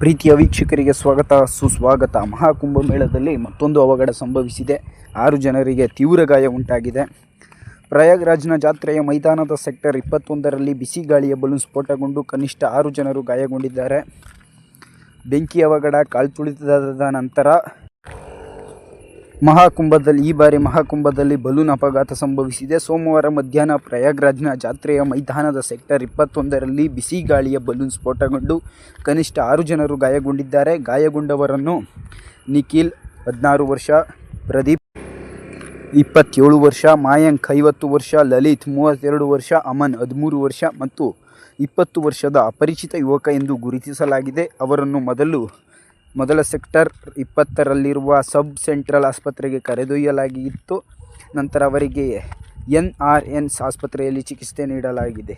ಪ್ರೀತಿಯ ವೀಕ್ಷಕರಿಗೆ ಸ್ವಾಗತ, ಸುಸ್ವಾಗತ. ಮಹಾಕುಂಭಮೇಳದಲ್ಲಿ ಮತ್ತೊಂದು ಅವಘಡ ಸಂಭವಿಸಿದೆ. ಆರು ಜನರಿಗೆ ತೀವ್ರ ಗಾಯ ಉಂಟಾಗಿದೆ. ಪ್ರಯಾಗ್ರಾಜ್ನ ಜಾತ್ರೆಯ ಮೈದಾನದ ಸೆಕ್ಟರ್ ಇಪ್ಪತ್ತೊಂದರಲ್ಲಿ ಬಿಸಿ ಗಾಳಿಯ ಬಲೂನ್ ಸ್ಫೋಟಗೊಂಡು ಕನಿಷ್ಠ ಆರು ಜನರು ಗಾಯಗೊಂಡಿದ್ದಾರೆ. ಬೆಂಕಿ ಅವಘಡ, ಕಾಲ್ತುಳಿತದ ನಂತರ ಮಹಾಕುಂಭದಲ್ಲಿ, ಈ ಬಾರಿ ಮಹಾಕುಂಭದಲ್ಲಿ ಬಲೂನ್ ಅಪಘಾತ ಸಂಭವಿಸಿದೆ. ಸೋಮವಾರ ಮಧ್ಯಾಹ್ನ ಪ್ರಯಾಗ್ರಾಜ್ನ ಜಾತ್ರೆಯ ಮೈದಾನದ ಸೆಕ್ಟರ್ ಇಪ್ಪತ್ತೊಂದರಲ್ಲಿ ಬಿಸಿ ಗಾಳಿಯ ಬಲೂನ್ ಸ್ಫೋಟಗೊಂಡು ಕನಿಷ್ಠ ಆರು ಜನರು ಗಾಯಗೊಂಡಿದ್ದಾರೆ. ಗಾಯಗೊಂಡವರನ್ನು ನಿಖಿಲ್, ಹದಿನಾರು ವರ್ಷ, ಪ್ರದೀಪ್, ಇಪ್ಪತ್ತೇಳು ವರ್ಷ, ಮಾಯಾಂಕ್, ಐವತ್ತು ವರ್ಷ, ಲಲಿತ್, ಮೂವತ್ತೆರಡು ವರ್ಷ, ಅಮನ್, ಹದಿಮೂರು ವರ್ಷ ಮತ್ತು ಇಪ್ಪತ್ತು ವರ್ಷದ ಅಪರಿಚಿತ ಯುವಕ ಎಂದು ಗುರುತಿಸಲಾಗಿದೆ. ಅವರನ್ನು ಮೊದಲು ಮೊದಲ ಸೆಕ್ಟರ್ ಇಪ್ಪತ್ತರಲ್ಲಿರುವ ಸಬ್ ಸೆಂಟ್ರಲ್ ಆಸ್ಪತ್ರೆಗೆ ಕರೆದೊಯ್ಯಲಾಗಿತ್ತು ನಂತರ ಅವರಿಗೆ ಎನ್ ಆರ್ ಎನ್ಸ್ ಆಸ್ಪತ್ರೆಯಲ್ಲಿ ಚಿಕಿತ್ಸೆ ನೀಡಲಾಗಿದೆ.